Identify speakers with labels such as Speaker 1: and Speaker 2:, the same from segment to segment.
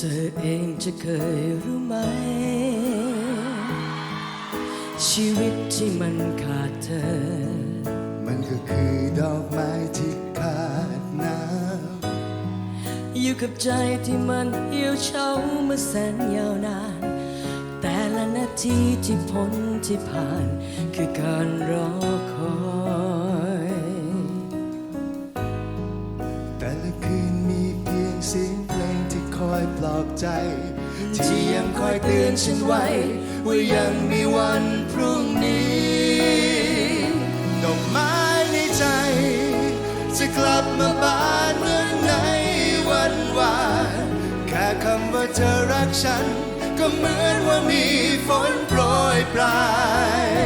Speaker 1: เธอเองจะเคยรู้ไหม ชีวิตที่มันขาดเธอ
Speaker 2: มันก็คือดอกไม้ที่ขาดน้ำ
Speaker 1: อยู่กับใจที่มันเหี่ยวเฉามาแสนยาวนาน แต่ละนาทีที่พ้นที่ผ่าน คือการรอคอย
Speaker 2: อบใจ ที่ยังคอยเตือนฉันไว้ ว่ายังมีวันพรุ่งนี้ดอกไม้ในใจ จะกลับมาบานเหมือนในวันวานแค่คำว่าเธอรักฉัน ก็เหมือนว่ามีฝนโปรยปลาย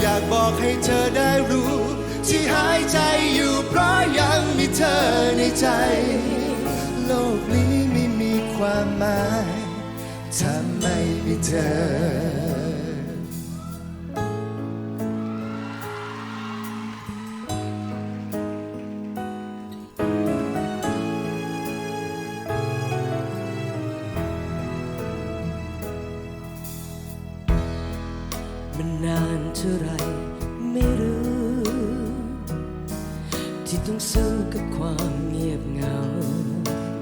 Speaker 2: อยากบอกให้เธอได้รู้ ที่หายใจอยู่เพราะยังมีเธอในใจ โลกนี้ ความหมายถ้าไม่มีเธอ
Speaker 1: มันนานเท่าไรไม่รู้ ที่ต้องสู้กับความเงียบเหงา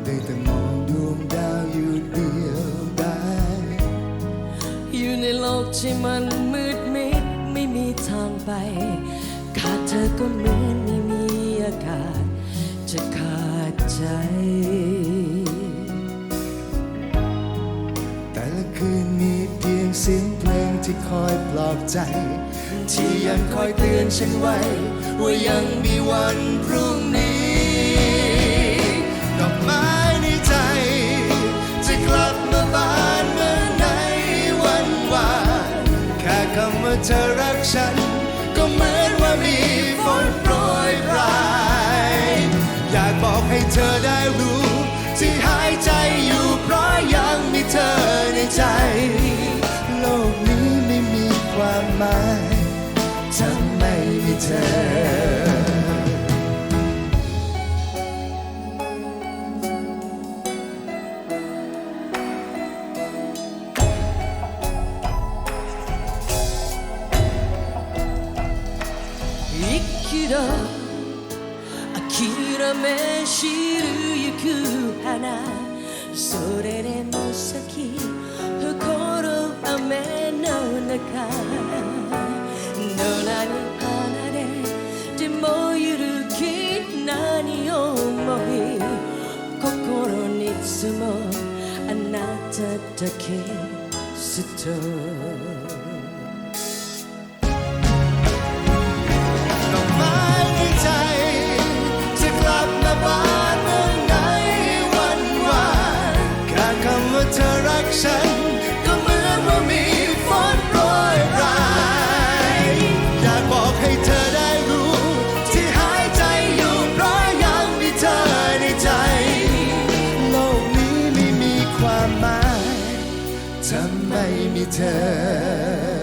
Speaker 2: ได้แต่มองดวง
Speaker 1: ในโลกที่มันมืดมิดไม่มีทางไป ขาดเธอก็เหมือนไม่มีอากาศ จะขาดใจ
Speaker 2: แต่ละคืนมีเพียงเสียงเพลงที่คอยปลอบใจ ที่ยังคอยเตือนฉันไว้ ว่ายังมีวันพรุ่งนี้ ค่คำว่อเธอรักฉัน ก็เหมือนว่ามีฝนโปรยปลาย อยากบอกให้เธอได้รู้ ที่หายใจอยู่เพราะยังมีเธอในใจ โลกนี้ไม่มีความหมายถ้าไม่มีเธอ
Speaker 1: 諦め知るゆく花。それでも先誇る雨の中。どんなに離れても揺るぎ何を思い。心に積もあなただけずっと
Speaker 2: ด จะไม่มีเธอ